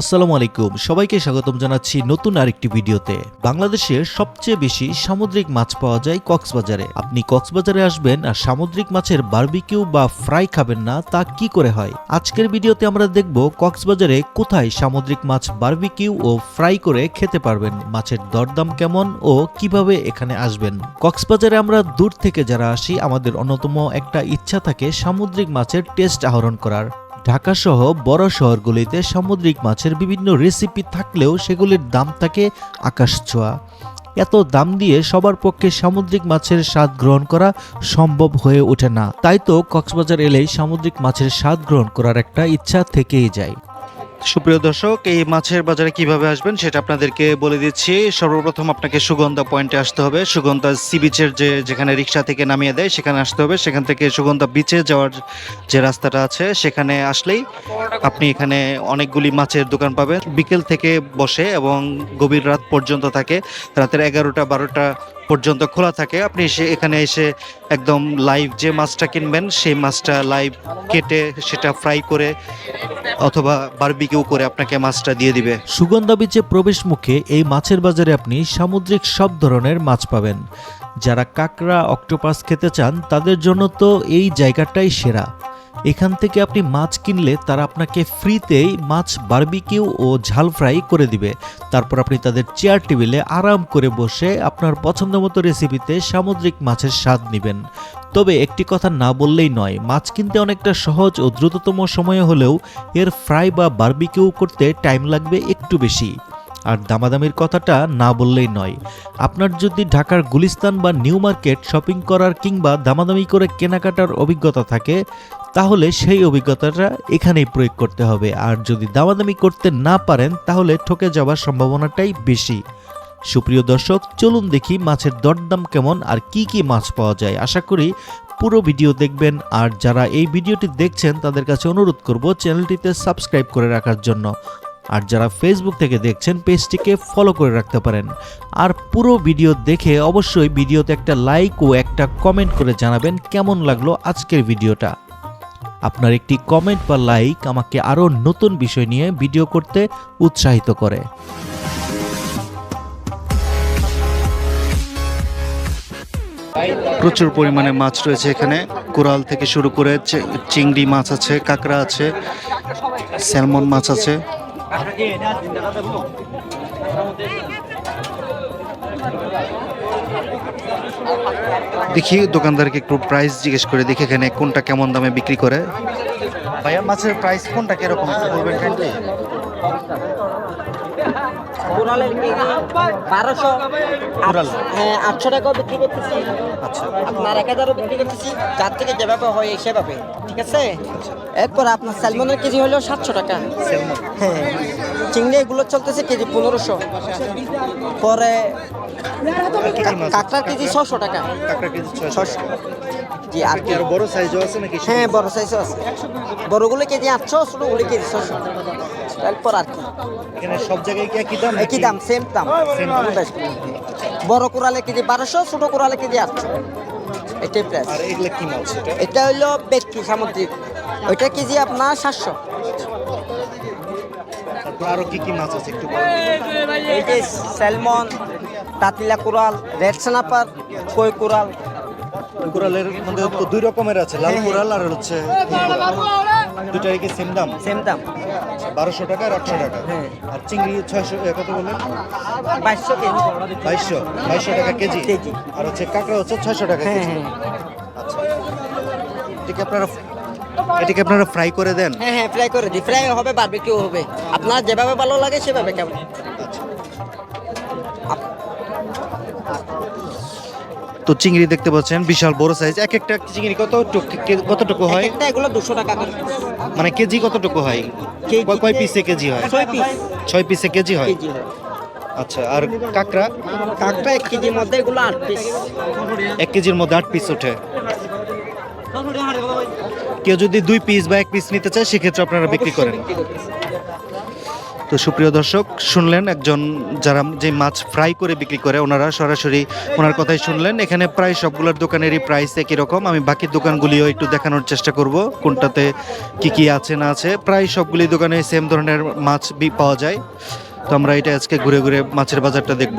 আসসালামু আলাইকুম। সবাইকে স্বাগতম জানাচ্ছি নতুন আরেকটি ভিডিওতে। বাংলাদেশের সবচেয়ে বেশি সামুদ্রিক মাছ পাওয়া যায় কক্সবাজারে। আপনি কক্সবাজারে আসবেন আর সামুদ্রিক মাছের বার্বিকিউ বা ফ্রাই খাবেন না, তা কি করে হয়? আজকের ভিডিওতে আমরা দেখব কক্সবাজারে কোথায় সামুদ্রিক মাছ বার্বিকিউ ও ফ্রাই করে খেতে পারবেন, মাছের দরদাম কেমন ও কীভাবে এখানে আসবেন। কক্সবাজারে আমরা দূর থেকে যারা আসি, আমাদের অন্যতম একটা ইচ্ছা থাকে সামুদ্রিক মাছের টেস্ট আহরণ করার। ঢাকা সহ বড় শহরগুলিতে সামুদ্রিক মাছের বিভিন্ন রেসিপি থাকলেও সেগুলির দাম থাকে আকাশ ছোঁয়া। এত দাম দিয়ে সবার পক্ষে সামুদ্রিক মাছের স্বাদ গ্রহণ করা সম্ভব হয়ে ওঠে না। তাই তো কক্সবাজার এলেই সামুদ্রিক মাছের স্বাদ গ্রহণ করার একটা ইচ্ছা থেকেই যায়। সুপ্রিয় দর্শক, এই মাছের বাজারে কীভাবে আসবেন সেটা আপনাদেরকে বলে দিচ্ছি। সর্বপ্রথম আপনাকে সুগন্ধা পয়েন্টে আসতে হবে। সুগন্ধা সি বিচের যে, যেখানে রিক্সা থেকে নামিয়ে দেয়, সেখানে আসতে হবে। সেখান থেকে সুগন্ধা বিচে যাওয়ার যে রাস্তাটা আছে, সেখানে আসলেই আপনি এখানে অনেকগুলি মাছের দোকান পাবেন। বিকেল থেকে বসে এবং গভীর রাত পর্যন্ত থাকে। রাতের এগারোটা, বারোটা পর্যন্ত খোলা থাকে। আপনি এসে এখানে এসে একদম লাইভ যে মাছটা কিনবেন, সেই মাছটা লাইভ কেটে সেটা ফ্রাই করে অথবা বারবিকিউ করে আপনাকে মাছটা দিয়ে দিবে। সুগন্ধা বিচে প্রবেশ মুখে এই মাছের বাজারে আপনি সামুদ্রিক সব ধরনের মাছ পাবেন। যারা কাঁকড়া, অক্টোপাস খেতে চান, তাদের জন্য তো এই জায়গাটাই সেরা। এখান থেকে আপনি মাছ কিনলে তারা আপনাকে ফ্রিতেই মাছ বার্বিকিউ ও ঝাল ফ্রাই করে দিবে। তারপর আপনি তাদের চেয়ার টেবিলে আরাম করে বসে আপনার পছন্দ মতো রেসিপিতে সামুদ্রিক মাছের স্বাদ নেবেন। তবে একটি কথা না বললেই নয়, মাছ কিনতে অনেকটা সহজ ও দ্রুততম সময়ে হলেও এর ফ্রাই বা বার্বিকিউ করতে টাইম লাগবে একটু বেশি। আর দামাদামির কথাটা না বললেই নয়। আপনার যদি ঢাকার গুলিস্তান বা নিউ মার্কেট শপিং করার কিংবা দামাদামি করে কেনাকাটার অভিজ্ঞতা থাকে, তাহলে সেই অভিজ্ঞতাটা এখানেই প্রয়োগ করতে হবে। আর যদি দামাদামি করতে না পারেন, তাহলে ঠকে যাওয়ার সম্ভাবনাটাই বেশি। সুপ্রিয় দর্শক, চলুন দেখি মাছের দরদাম কেমন আর কি কি মাছ পাওয়া যায়। আশা করি পুরো ভিডিও দেখবেন। আর যারা এই ভিডিওটি দেখছেন, তাদের কাছে অনুরোধ করব চ্যানেলটিতে সাবস্ক্রাইব করে রাখার জন্য। আর যারা ফেসবুক থেকে দেখছেন, পেজটিকে ফলো করে রাখতে পারেন। আর পুরো ভিডিও দেখে অবশ্যই ভিডিওতে একটা লাইক ও একটা কমেন্ট করে জানাবেন কেমন লাগল আজকের ভিডিওটা আপনার একটি কমেন্ট বা লাইক আমাকে আরও নতুন বিষয় নিয়ে ভিডিও করতে উৎসাহিত করে। প্রচুর পরিমাণে মাছ রয়েছে এখানে। কোরাল থেকে শুরু করে চিংড়ি মাছ আছে, কাঁকড়া আছে, স্যালমন মাছ আছে। দেখি দোকানদারকে একটু প্রাইস জিজ্ঞেস করে দেখি এখানে কোনটা কেমন দামে বিক্রি করে। ভাইয়া মাছের প্রাইস কোনটা কীরকম বলবেন কোরালের কেজি বারোশো? হ্যাঁ আটশো টাকাও বিক্রি করতেছি। আচ্ছা। আপনার এক হাজারও বিক্রি করতেছি। যার থেকে যেভাবে হয় সেভাবে। ঠিক আছে? এরপর আপনার স্যালমনের কেজি হলো সাতশো টাকা। হ্যাঁ। চিংড়ি এগুলো চলতেছে কেজি পনেরোশো। পরে কাঁকড়ার কেজি ছশো টাকা। কাঁকড়া কেজি ছশো জি আর কি? বড় সাইজও আছে নাকি? হ্যাঁ বড় সাইজও আছে। বড়গুলো কেজি আটশো ছোটোগুলো কেজি ছশো তারপর আর কি। এখানে সব জায়গায় কি একই দাম একই দাম সেম দাম। বড় কোরালে কেজি বারোশো ছোট কোরালে কেজি আটশো। এটাই প্রাইস আর এগুলা কি মাছ এটা হইল বেটকি সামুদ্রিক। ওইটা কেজি আপনার সাতশো। আরও কি কি মাছ আছে একটু বলুন? এই যে স্যালমন তাতিলা কোরাল রেড স্নাপার কই কোরাল কোরালের মধ্যে তো দুই রকমের আছে লাল কোরাল আর হচ্ছে এই কি সেম দাম? সেম দাম। বারোশো টাকা আর আটশো টাকা। হ্যাঁ। আর চিংড়ি ছয়শো কত বললেন? বাইশশো কেজি। বাইশশো বাইশশো টাকা কেজি। আর হচ্ছে কাঁকড়া হচ্ছে ছয়শো টাকা হ্যাঁ কেজি। হ্যাঁ। আচ্ছা। এটাকে আপনারা এটাকে আপনারা ফ্রাই করে দেন। হ্যাঁ হ্যাঁ ফ্রাই করে দিই। ফ্রাই হবে বারবিকিউ হবে। আপনার যেভাবে ভালো লাগে সেভাবে কেমন তো চিংড়ি দেখতে পাচ্ছেন বিশাল বড় সাইজ এক একটা চিংড়ি কত কতটুকু হয়? একটা এগুলো দুশো টাকা করে মানে কেজি কতটুকু হয়? কয়- কয় পিসে কেজি হয়? ছয় পিস ছয় পিসে কেজি হয়? কেজি হয়। আচ্ছা আর কাঁকড়া? কাকটা এক কেজির মধ্যে এগুলো আট পিস এক কেজির মধ্যে আট পিস ওঠে। কেউ যদি দুই পিস বা এক পিস নিতে চায় সেক্ষেত্রে আপনারা বিক্রি করেন। তো সুপ্রিয় দর্শক, শুনলেন একজন যারা যে মাছ ফ্রাই করে বিক্রি করে, ওনারা সরাসরি ওনার কথাই শুনলেন। এখানে প্রায় সবগুলোর দোকানেরই প্রাইস একই রকম। আমি বাকি দোকানগুলিও একটু দেখানোর চেষ্টা করব, কোনটাতে কি কি আছে না আছে। প্রায় সবগুলি দোকানে সেম ধরনের মাছ পাওয়া যায়। তো আমরা এটা আজকে ঘুরে ঘুরে মাছের বাজারটা দেখব।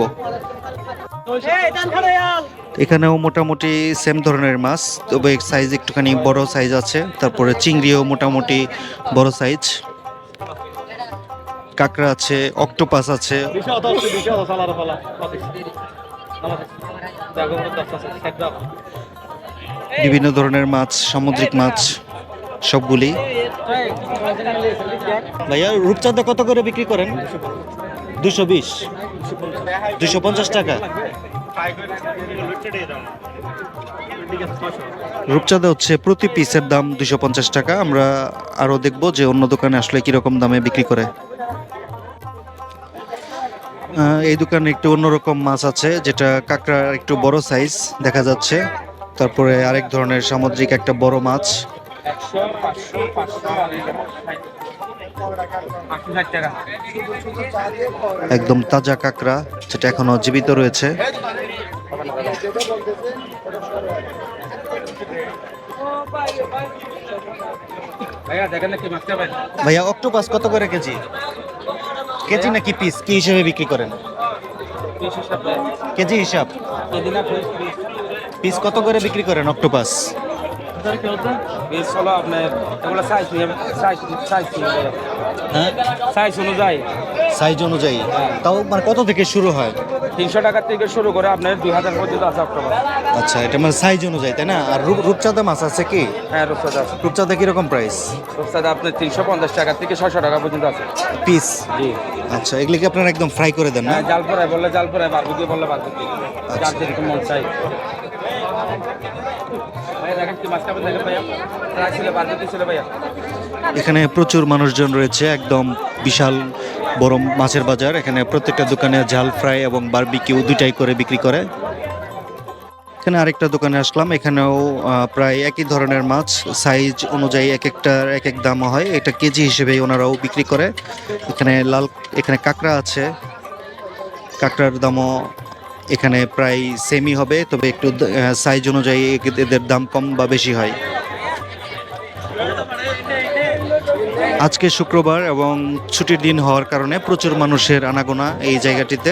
এখানেও মোটামুটি সেম ধরনের মাছ, তবে সাইজ একটুখানি বড় সাইজ আছে। তারপরে চিংড়িও মোটামুটি বড় সাইজ কাঁকড়া আছে অক্টোপাস আছে। বিভিন্ন ধরনের মাছ, সামুদ্রিক মাছ, সবগুলি। ভাইয়া, রূপচাঁদা কত করে বিক্রি করেন? দুশো বিশ। দুশো পঞ্চাশ টাকা। রূপচাঁদা হচ্ছে প্রতি পিসের দাম দুশো পঞ্চাশ টাকা। আমরা আরও দেখব যে অন্য দোকানে আসলে কীরকম দামে বিক্রি করে। এই দোকানে একটু অন্যরকম মাছ আছে যেটা কাঁকড়া একটু বড় সাইজ দেখা যাচ্ছে। তারপরে আরেক ধরনের সামুদ্রিক একটা বড় মাছ। একদম তাজা কাঁকড়া যেটা এখনও জীবিত রয়েছে। ভাইয়া দেখেন ভাইয়া অক্টোপাস কত করে কেজি? কেজি নাকি পিস কি হিসেবে বিক্রি করেন? কেজি হিসাব? পিস কত করে বিক্রি করেন অক্টোপাস সাইজ হ্যাঁ? সাইজ অনুযায়ী। সাইজ অনুযায়ী। তাও মানে কত থেকে শুরু হয়? তিনশো টাকা থেকে শুরু করে আপনার দুই হাজার পর্যন্ত আছে অক্টোবর আচ্ছা এটা মানে সাইজ অনুযায়ী তাই না? আর রূপ- রূপচাঁদা মাছ আছে কি? হ্যাঁ রূপসাদা আছে। রূপচাঁদা কীরকম প্রাইস রূপসাদা আপনার তিনশো পঞ্চাশ টাকা থেকে ছয়শো টাকা পর্যন্ত আছে। পিস জি। আচ্ছা এগুলি কি আপনারা একদম ফ্রাই করে দেন না? হ্যাঁ জাল পড়ায় বললে জাল পড়ায় বারবিকিউ বললে বারবিকিউ যার যেরকম মন চাই। ভাইয়া দেখেন কি মাছ দেখেন ভাইয়া? ফ্রাই ছিল বারবিকিউ ছিল ভাইয়া। এখানে প্রচুর মানুষজন রয়েছে একদম বিশাল বড় মাছের বাজার। এখানে প্রত্যেকটা দোকানে ঝাল ফ্রাই এবং বারবিকিউ দুইটাই করে বিক্রি করে। এখানে আরেকটা দোকানে আসলাম। এখানেও প্রায় একই ধরনের মাছ সাইজ অনুযায়ী এক একটার এক এক দাম হয়। এটা কেজি হিসেবে ওনারাও বিক্রি করে। এখানে লাল, এখানে কাঁকড়া আছে। কাঁকড়ার দামও এখানে প্রায় সেমই হবে, তবে একটু সাইজ অনুযায়ী এদের দাম কম বা বেশি হয়। আজকে শুক্রবার এবং ছুটির দিন হওয়ার কারণে প্রচুর মানুষের আনাগোনা এই জায়গাটিতে।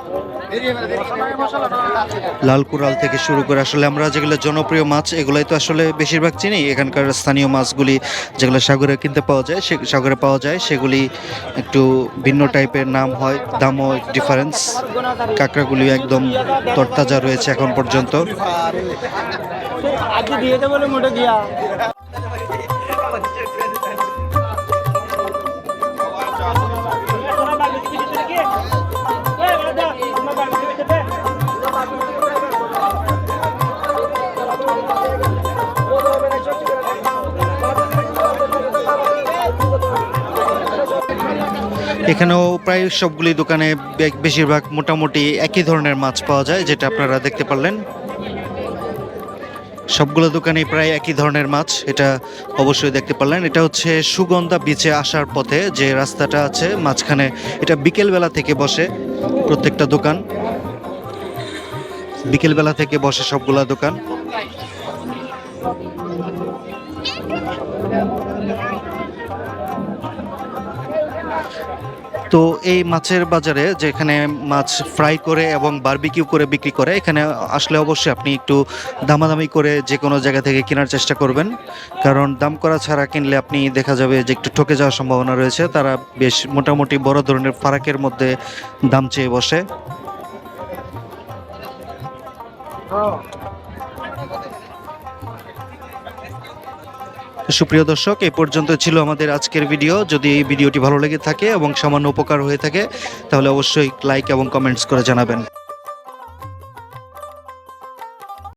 লাল কুড়াল থেকে শুরু করে আসলে আমরা যেগুলো জনপ্রিয় মাছ, এগুলাই তো আসলে বেশিরভাগ চিনি। এখানকার স্থানীয় মাছগুলি যেগুলো সাগরে কিনতে পাওয়া যায়, সে সাগরে পাওয়া যায়, সেগুলি একটু ভিন্ন টাইপের নাম হয়, দামও ডিফারেন্স কাঁকড়াগুলি একদম তরতাজা রয়েছে এখন পর্যন্ত। দিয়ে মোটে এখানেও প্রায় সবগুলি দোকানে বেশিরভাগ মোটামুটি একই ধরনের মাছ পাওয়া যায়, যেটা আপনারা দেখতে পারলেন। সবগুলো দোকানেই প্রায় একই ধরনের মাছ, এটা অবশ্যই দেখতে পারলেন। এটা হচ্ছে সুগন্ধা বিচে আসার পথে যে রাস্তাটা আছে, মাঝখানে এটা বিকেলবেলা থেকে বসে প্রত্যেকটা দোকান। বিকেলবেলা থেকে বসে সবগুলা দোকান। তো এই মাছের বাজারে যেখানে মাছ ফ্রাই করে এবং বারবিকিউ করে বিক্রি করে, এখানে আসলে অবশ্যই আপনি একটু দামাদামি করে যে কোনো জায়গা থেকে কেনার চেষ্টা করবেন। কারণ দাম করা ছাড়া কিনলে আপনি দেখা যাবে যে একটু ঠকে যাওয়ার সম্ভাবনা রয়েছে। তারা বেশ মোটামুটি বড় ধরনের ফারাকের মধ্যে দাম চেয়ে বসে। সুপ্রিয় দর্শক এই পর্যন্ত ছিল আমাদের আজকের ভিডিও। যদি এই ভিডিওটি ভালো লেগে থাকে এবং সামান্য উপকার হয়ে থাকে, তাহলে অবশ্যই লাইক এবং কমেন্টস করে জানাবেন।